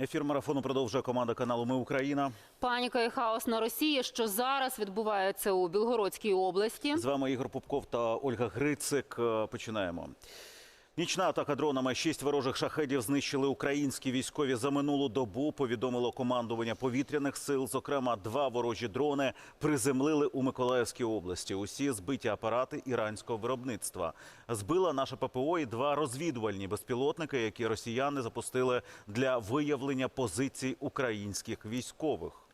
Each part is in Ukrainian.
Ефір марафону продовжує команда каналу Ми Україна. Паніка і хаос на Росії, що зараз відбувається у Білгородській області. З вами Ігор Попков та Ольга Грицик. Е, Починаємо. Нічна атака дронами. Шість ворожих шахедів знищили українські військові за минулу добу. Повідомило командування повітряних сил. Зокрема, два ворожі дрони приземлили у Миколаївській області. Усі збиті апарати іранського виробництва. Збила наша ППО і два розвідувальні безпілотники, які росіяни запустили для виявлення позицій українських військових.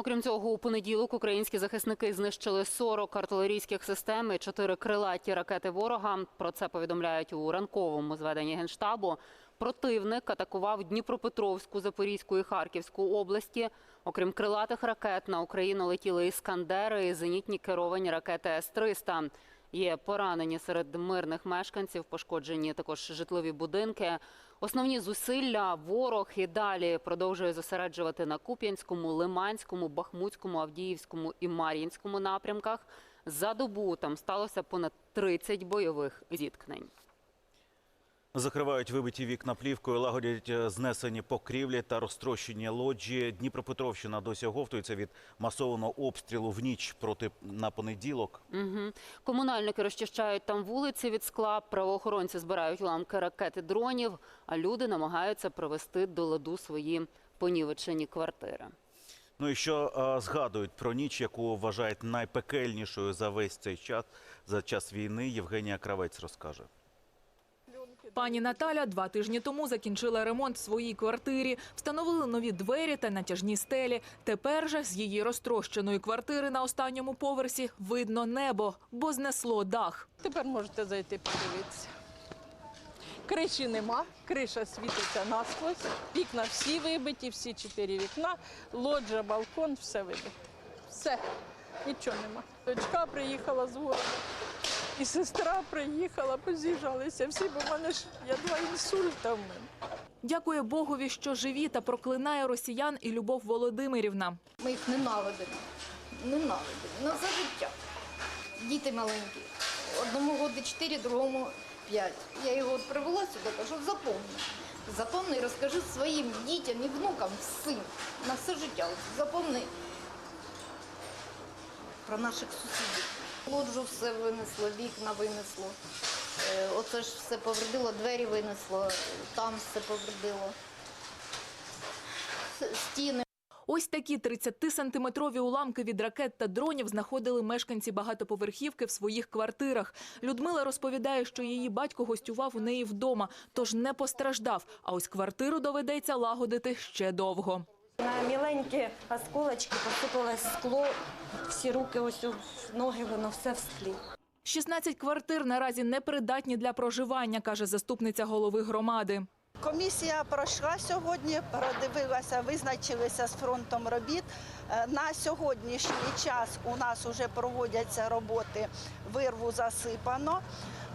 Окрім цього, у понеділок українські захисники знищили 40 артилерійських систем і 4 крилаті ракети ворога. Про це повідомляють у ранковому зведенні генштабу. Противник атакував Дніпропетровську, Запорізьку і Харківську області. Окрім крилатих ракет, на Україну летіли іскандери і зенітні керовані ракети С-300. Є поранені серед мирних мешканців, пошкоджені також житлові будинки. Основні зусилля ворог і далі продовжує зосереджувати на Куп'янському, Лиманському, Бахмутському, Авдіївському і Мар'їнському напрямках. За добу там сталося понад 30 бойових зіткнень. Закривають вибиті вікна плівкою, лагодять е, знесені покрівлі та розтрощені лоджії. Дніпропетровщина досі оговтується від масованого обстрілу в ніч проти на понеділок. Угу. Комунальники розчищають там вулиці від скла, правоохоронці збирають уламки ракет і дронів, а люди намагаються привести до ладу свої понівечені квартири. Ну і що е, згадують про ніч, яку вважають найпекельнішою за весь цей час за час війни. Євгенія Кравець розкаже. Пані Наталя два тижні тому закінчила ремонт в своїй квартирі, встановили нові двері та натяжні стелі. Тепер же з її розтрощеної квартири на останньому поверсі видно небо, бо знесло дах. Тепер можете зайти подивитися. Криші нема, криша світиться насквозь, вікна всі вибиті, всі чотири вікна, лоджа, балкон, все вибито. Все, нічого нема. Дочка приїхала з городу, і сестра приїхала, поз'їжджалися всі, бо в мене ж я два інсульта в мене. Дякує Богові, що живі та проклинає росіян і Любов Володимирівна. Ми їх ненавидимо. Ненавидимо. На все життя. Діти маленькі. Одному годи 4, другому 5. Я його от привела сюди, кажу, запомни. Запомни і розкажи своїм дітям і внукам всім на все життя. Запомни про наших сусідів. Лоджу все винесло, вікна винесло. Е, Оце ж все повредило, двері винесло, там все повредило. Стіни. Ось такі 30-сантиметрові уламки від ракет та дронів знаходили мешканці багатоповерхівки в своїх квартирах. Людмила розповідає, що її батько гостював у неї вдома, тож не постраждав. А ось квартиру доведеться лагодити ще довго. На міленькі осколочки посипалось скло, всі руки, ось у ноги, воно все в склі. 16 квартир наразі непридатні для проживання, каже заступниця голови громади. Комісія пройшла сьогодні, продивилася, визначилися з фронтом робіт. Е, На сьогоднішній час у нас вже проводяться роботи, вирву засипано.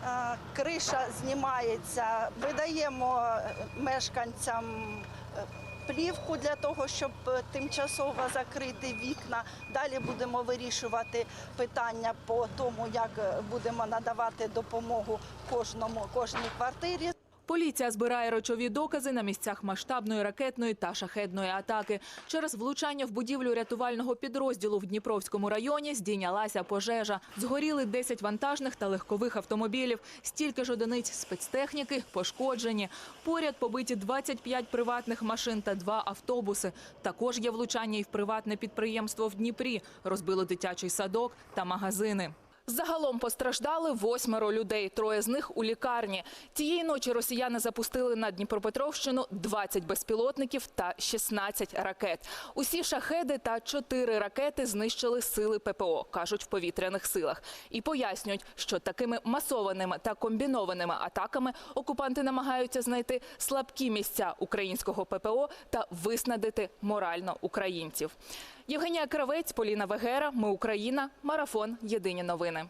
Е, Криша знімається, видаємо е, мешканцям плівку для того, щоб е, тимчасово закрити вікна. Далі будемо вирішувати питання по тому, як е, будемо надавати допомогу кожній квартирі. Поліція збирає речові докази на місцях масштабної ракетної та шахедної атаки. Через влучання в будівлю рятувального підрозділу в Дніпровському районі здійнялася пожежа. Згоріли 10 вантажних та легкових автомобілів. Стільки ж одиниць спецтехніки пошкоджені. Поряд побиті 25 приватних машин та два автобуси. Також є влучання і в приватне підприємство в Дніпрі. Розбило дитячий садок та магазини. Загалом постраждали восьмеро людей. Троє з них у лікарні. Тієї ночі росіяни запустили на Дніпропетровщину 20 безпілотників та 16 ракет. Усі шахеди та 4 ракети знищили сили ППО, кажуть в повітряних силах. І пояснюють, що такими масованими та комбінованими атаками окупанти намагаються знайти слабкі місця українського ППО та виснадити морально українців. Євгенія Кравець, Поліна Вегера. Ми Україна. Марафон. Єдині новини.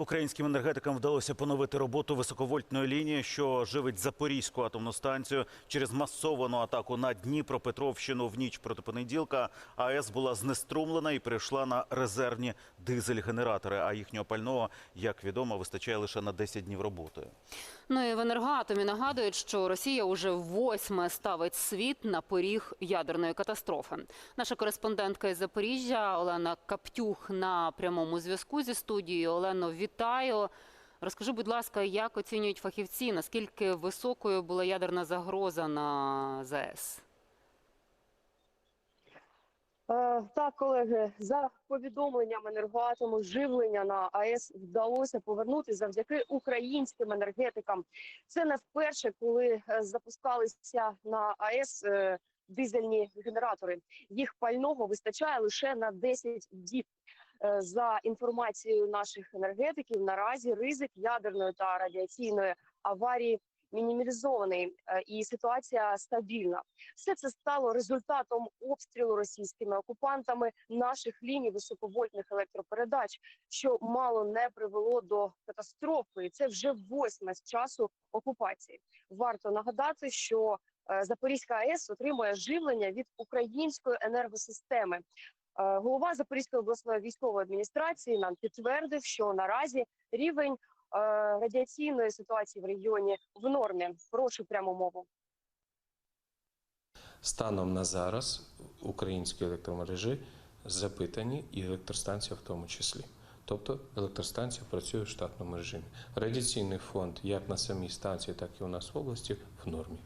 Українським енергетикам вдалося поновити роботу високовольтної лінії, що живить Запорізьку атомну станцію через масовану атаку на Дніпропетровщину в ніч проти понеділка. АЕС була знеструмлена і перейшла на резервні дизель-генератори. А їхнього пального, як відомо, вистачає лише на 10 днів роботи. Ну і в енергоатомі нагадують, що Росія уже восьме ставить світ на поріг ядерної катастрофи. Наша кореспондентка із Запоріжжя Олена Каптюх на прямому зв'язку зі студією. Олено, вітаю. Розкажи, будь ласка, як оцінюють фахівці, наскільки високою була ядерна загроза на ЗАЕС? Е, Так, колеги, за повідомленням енергоатому, живлення на АЕС вдалося повернути завдяки українським енергетикам. Це не вперше, коли е, запускалися на АЕС е, дизельні генератори. Їх пального вистачає лише на 10 діб. Е, За інформацією наших енергетиків, наразі ризик ядерної та радіаційної аварії мінімізований е, і ситуація стабільна. Все це стало результатом обстрілу російськими окупантами наших ліній високовольтних електропередач, що мало не привело до катастрофи. Це вже восьме з часу окупації. Варто нагадати, що е, Запорізька АЕС отримує живлення від української енергосистеми. Е, Голова Запорізької обласної військової адміністрації нам підтвердив, що наразі рівень е, радіаційної ситуації в регіоні в нормі. Прошу пряму мову. Станом на зараз українські електромережі запитані і електростанція в тому числі. Тобто електростанція працює в штатному режимі. Радіаційний фонд як на самій станції, так і у нас в області в нормі.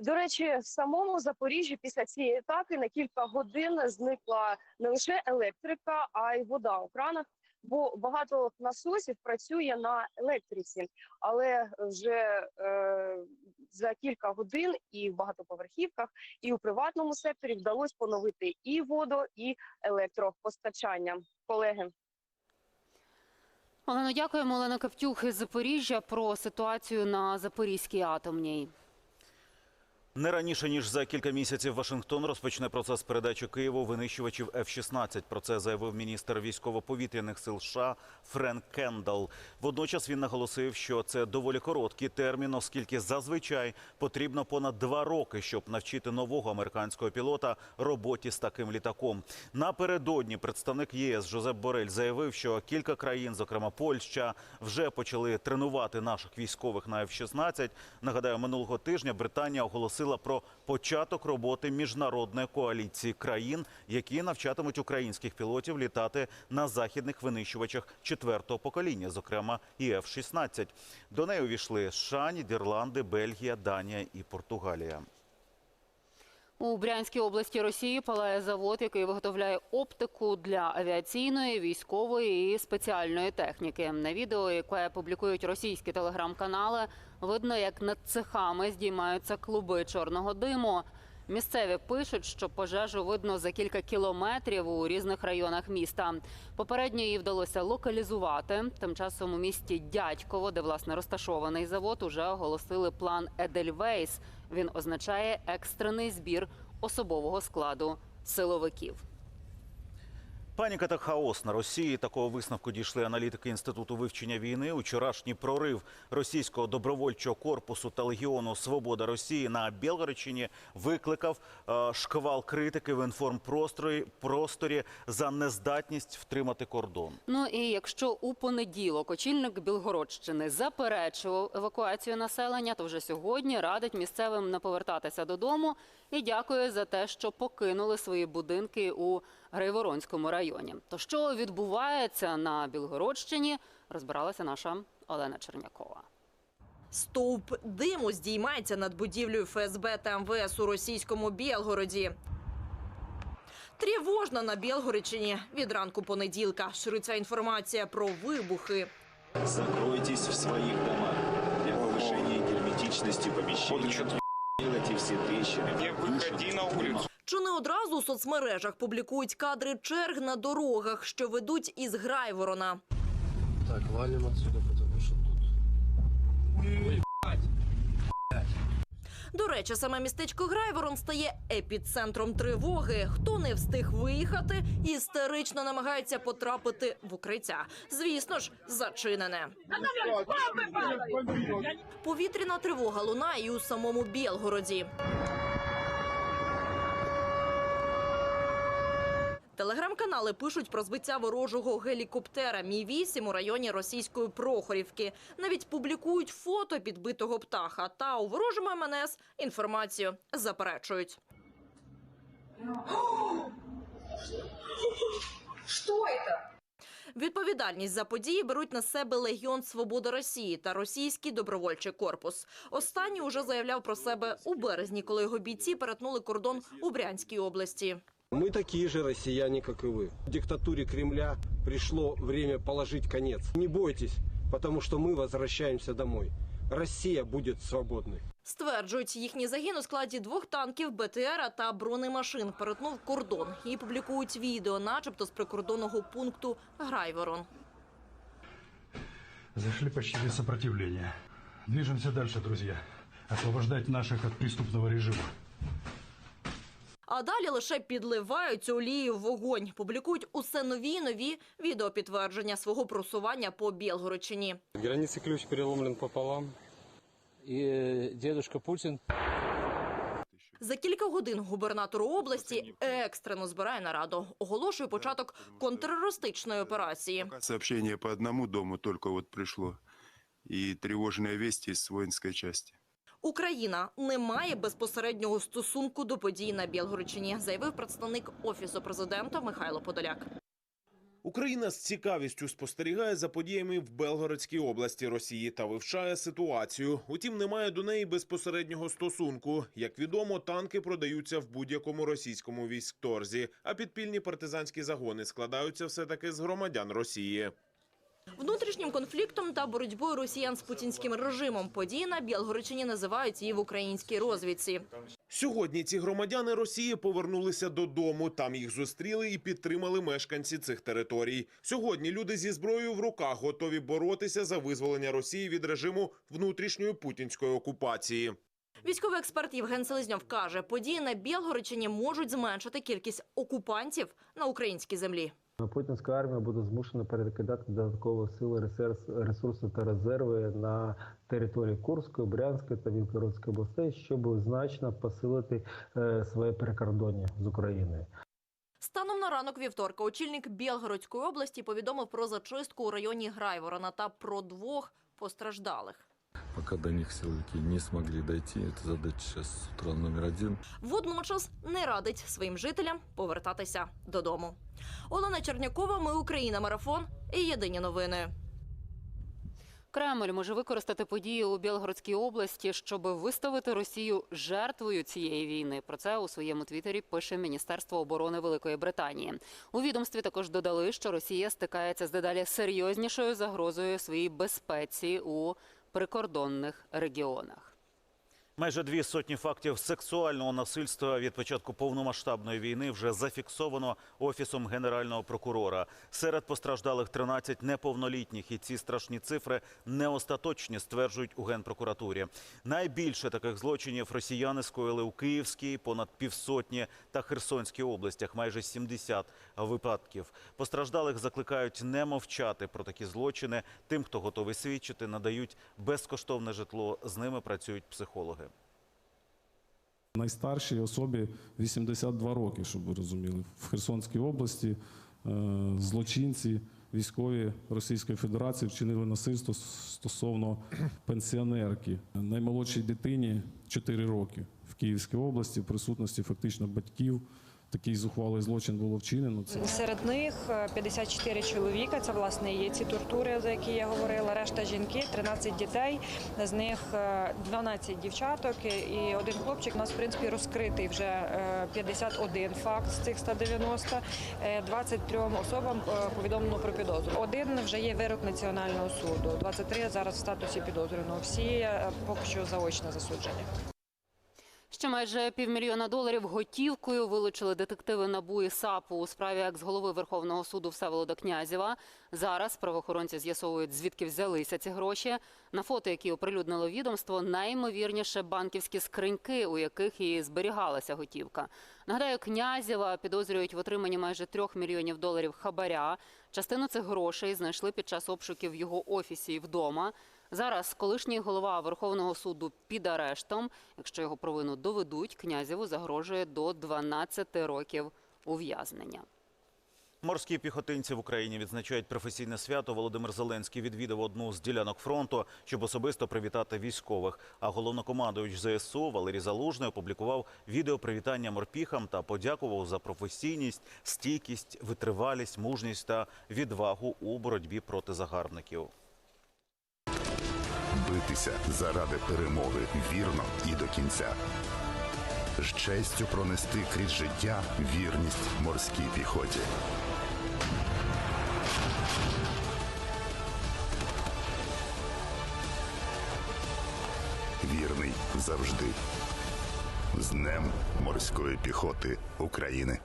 До речі, в самому Запоріжжі після цієї атаки на кілька годин зникла не лише електрика, а й вода у кранах. Бо багато насосів працює на електриці, але вже е, за кілька годин і в багатоповерхівках, і у приватному секторі вдалося поновити і воду, і електропостачання. Колеги. Олено, дякуємо. Олена Каптюх із Запоріжжя про ситуацію на Запорізькій атомній. Не раніше ніж за кілька місяців Вашингтон розпочне процес передачі Києву винищувачів F-16. Про це заявив міністр військово-повітряних сил США Френк Кендалл. Водночас він наголосив, що це доволі короткий термін, оскільки зазвичай потрібно понад два роки, щоб навчити нового американського пілота роботі з таким літаком. Напередодні представник ЄС Жозеп Борель заявив, що кілька країн, зокрема Польща, вже почали тренувати наших військових на F-16. Нагадаю, минулого тижня Британія оголосила про початок роботи міжнародної коаліції країн, які навчатимуть українських пілотів літати на західних винищувачах четвертого покоління, зокрема і F-16. До неї увійшли США, Нідерланди, Бельгія, Данія і Португалія. У Брянській області Росії палає завод, який виготовляє оптику для авіаційної, військової і спеціальної техніки. На відео, яке публікують російські телеграм-канали, видно, як над цехами здіймаються клуби чорного диму. Місцеві пишуть, що пожежу видно за кілька кілометрів у різних районах міста. Попередньо її вдалося локалізувати. Тим часом у місті Дядьково, де власне розташований завод, уже оголосили план Едельвейс. Він означає екстрений збір особового складу силовиків. Паніка та хаос на Росії. Такого висновку дійшли аналітики інституту вивчення війни. Учорашній прорив російського добровольчого корпусу та легіону Свобода Росії на Білгородщині викликав е, шквал критики в інформпросторі просторі за нездатність втримати кордон. Ну і якщо у понеділок очільник Білгородщини заперечував евакуацію населення, то вже сьогодні радить місцевим не повертатися додому і дякує за те, що покинули свої будинки у Грайворонському районі То що відбувається на Білгородщині, розбиралася наша Олена Чернякова. Стовп диму здіймається над будівлею ФСБ та МВС у російському Білгороді. Тривожно на Білгородщині. Від ранку понеділка шириться інформація про вибухи. Закройтесь в своих домах. Для повышения герметичности помещений делайте все трещины. Не выходи на улицу. Чи не одразу у соцмережах публікують кадри черг на дорогах, що ведуть із Грайворона. Так, валим отсюда, потому что тут... До речі, саме містечко Грайворон стає епіцентром тривоги. Хто не встиг виїхати, істерично намагається потрапити в укриття. Звісно ж, зачинене. Повітряна тривога лунає і у самому Білгороді. Телеграм-канали пишуть про збиття ворожого гелікоптера Мі-8 у районі російської Прохорівки. Навіть публікують фото підбитого птаха. Та у ворожому МНС інформацію заперечують. Відповідальність за події беруть на себе Легіон Свобода Росії та російський добровольчий корпус. Останній уже заявляв про себе у березні, коли його бійці перетнули кордон у Брянській області. Мы такие же россияне, как и вы. Диктатуре Кремля пришло время положить конец. Не бойтесь, потому что мы возвращаемся домой. Россия будет свободной. Стверджують, їхній загін у складі двох танків, БТРа та бронемашин перетнув кордон і публікують відео, начебто з прикордонного пункту Грайворон. Зашли почти без сопротивления. Движемся дальше, друзья. Освобождать наших от преступного режима. А далі лише підливають цю олію в вогонь. Публікують усе нові й нові відеопідтвердження свого просування по Білгородчині. Границы ключ переломлен пополам. И дедушка Путин За кілька годин губернатор області екстрено збирає нараду. Оголошує початок контртерористичної операції. Сообщение по одному дому только вот пришло. И тревожные вести с воинской части. Україна не має безпосереднього стосунку до подій на Білгородчині, заявив представник офісу президента Михайло Подоляк. Україна з цікавістю спостерігає за подіями в Белгородській області Росії та вивчає ситуацію. Утім, немає до неї безпосереднього стосунку. Як відомо, танки продаються в будь-якому російському військторзі, а підпільні партизанські загони складаються все таки з громадян Росії. Внутрішнім конфліктом та боротьбою росіян з путінським режимом події на Білгородчині називають її в українській розвідці. Сьогодні ці громадяни Росії повернулися додому. Там їх зустріли і підтримали мешканці цих територій. Сьогодні люди зі зброєю в руках готові боротися за визволення Росії від режиму внутрішньої путінської окупації. Військовий експерт Євген Селезньов каже, події на Білгородчині можуть зменшити кількість окупантів на українській землі. Путінська армія буде змушена перекидати додаткові сили, ресурс- ресурси та резерви на території Курської, Брянської та Білгородської областей, щоб значно посилити е, своє прикордоння з Україною. Станом на ранок вівторка очільник Білгородської області повідомив про зачистку у районі Грайворона та про двох постраждалих. Пока до них силовики не смогли дойти, это задача сейчас с утра номер один. Водночас не радить своїм жителям повертатися додому. Олена Чернякова, Ми Україна, марафон і єдині новини. Кремль може використати події у Білгородській області, щоб виставити Росію жертвою цієї війни. Про це у своєму твіттері пише Міністерство оборони Великої Британії. У відомстві також додали, що Росія стикається з дедалі серйознішою загрозою своїй безпеці у прикордонних регіонах. Майже дві сотні фактів сексуального насильства від початку повномасштабної війни вже зафіксовано офісом генерального прокурора. Серед постраждалих 13 неповнолітніх, і ці страшні цифри не остаточні, стверджують у генпрокуратурі. Найбільше таких злочинів росіяни скоїли у Київській, понад півсотні та Херсонській областях, майже 70 випадків. Постраждалих закликають не мовчати про такі злочини. Тим, хто готовий свідчити, надають безкоштовне житло. З ними працюють психологи. Найстаршій особі 82 роки, щоб ви розуміли. В Херсонській області е, злочинці військові Російської Федерації вчинили насильство стосовно пенсіонерки. Наймолодшій дитині 4 роки в Київській області в присутності фактично батьків. Такий зухвалий злочин було вчинено. Серед них е, 54 чоловіка. Це власне є ці тортури, за які я говорила. Решта жінки, 13 дітей. З них е, 12 дівчаток і один хлопчик. У нас в принципі розкритий вже е, 51 факт з цих 190. Е, 23 особам е, повідомлено про підозру. Один вже є вирок національного суду. 23 зараз в статусі підозрюваного. Всі е, поки що заочне засудження. Ще майже півмільйона доларів готівкою вилучили детективи НАБУ і САПу у справі екс-голови Верховного суду Всеволода Князєва. Зараз правоохоронці з'ясовують, звідки взялися ці гроші. На фото, які оприлюднило відомство, найімовірніше банківські скриньки, у яких і зберігалася готівка. Нагадаю, Князєва підозрюють в отриманні майже трьох мільйонів доларів хабаря. Частину цих грошей знайшли під час обшуків його офісі і вдома. Зараз колишній голова Верховного суду під арештом. Якщо його провину доведуть, князєву загрожує до 12 років ув'язнення. Морські піхотинці в Україні відзначають професійне свято. Володимир Зеленський відвідав одну з ділянок фронту, щоб особисто привітати військових. А головнокомандуюч ЗСУ Валерій Залужний опублікував відео привітання морпіхам та подякував за професійність, стійкість, витривалість, мужність та відвагу у боротьбі проти загарбників. Битися заради перемоги вірно і до кінця. З честю пронести крізь життя вірність морській піхоті. Вірний завжди. З Днем морської піхоти України.